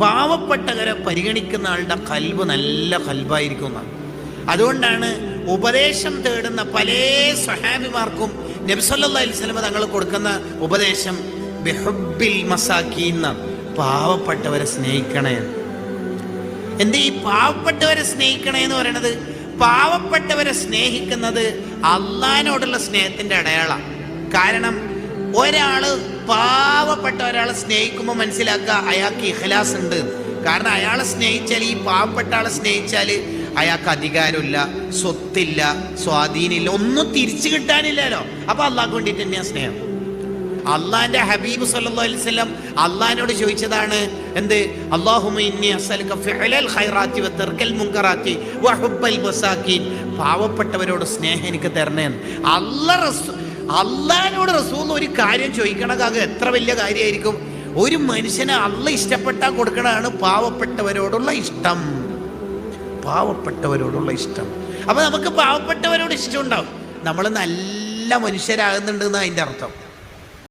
പാവപ്പെട്ടവരെ പരിഗണിക്കുന്ന ആളുടെ കൽബ് നല്ല കൽബായിരിക്കും എന്നാണ്. അതുകൊണ്ടാണ് ഉപദേശം തേടുന്ന പല സ്വഹാബിമാർക്കും നബ്സല്ലാ അലിസ്ലമ തങ്ങൾ കൊടുക്കുന്ന ഉപദേശം ബിഹുബിൽ മസാക്കീന്ന പാവപ്പെട്ടവരെ സ്നേഹിക്കണേ. എന്ത് ഈ പാവപ്പെട്ടവരെ സ്നേഹിക്കണേ എന്ന് പറയണത്? പാവപ്പെട്ടവരെ സ്നേഹിക്കുന്നത് അള്ളഹാനോടുള്ള സ്നേഹത്തിന്റെ അടയാളാണ് കാരണം ഒരാൾ പാവപ്പെട്ട ഒരാളെ സ്നേഹിക്കുമ്പോൾ മനസ്സിലാക്കുക അയാൾക്ക് ഇഖലാസ് ഉണ്ട്. കാരണം അയാളെ സ്നേഹിച്ചാൽ ഈ പാവപ്പെട്ട ആളെ സ്നേഹിച്ചാൽ അയാൾക്ക് അധികാരമില്ല സ്വത്തില്ല സ്വാധീനമില്ല ഒന്നും തിരിച്ചു കിട്ടാനില്ലല്ലോ. അപ്പൊ അള്ളാഹ് വേണ്ടിയിട്ട് തന്നെയാണ് സ്നേഹം. അള്ളാന്റെ ഹബീബ് വസല്ലം അള്ളഹാനോട് ചോദിച്ചതാണ് എന്ത്? മസാക്കീൻ. പാവപ്പെട്ടവരോട് സ്നേഹം എനിക്ക് തരണേ അള്ളഹാനോട് റസൂന്ന് ഒരു കാര്യം ചോദിക്കണത് എത്ര വലിയ കാര്യമായിരിക്കും ഒരു മനുഷ്യനെ അല്ല ഇഷ്ടപ്പെട്ടാൽ കൊടുക്കണതാണ് പാവപ്പെട്ടവരോടുള്ള ഇഷ്ടം. പാവപ്പെട്ടവരോടുള്ള ഇഷ്ടം. അപ്പൊ നമുക്ക് പാവപ്പെട്ടവരോട് ഇഷ്ടം ഉണ്ടാവും. നമ്മൾ നല്ല മനുഷ്യരാകുന്നുണ്ട് എന്ന് അതിന്റെ അർത്ഥം.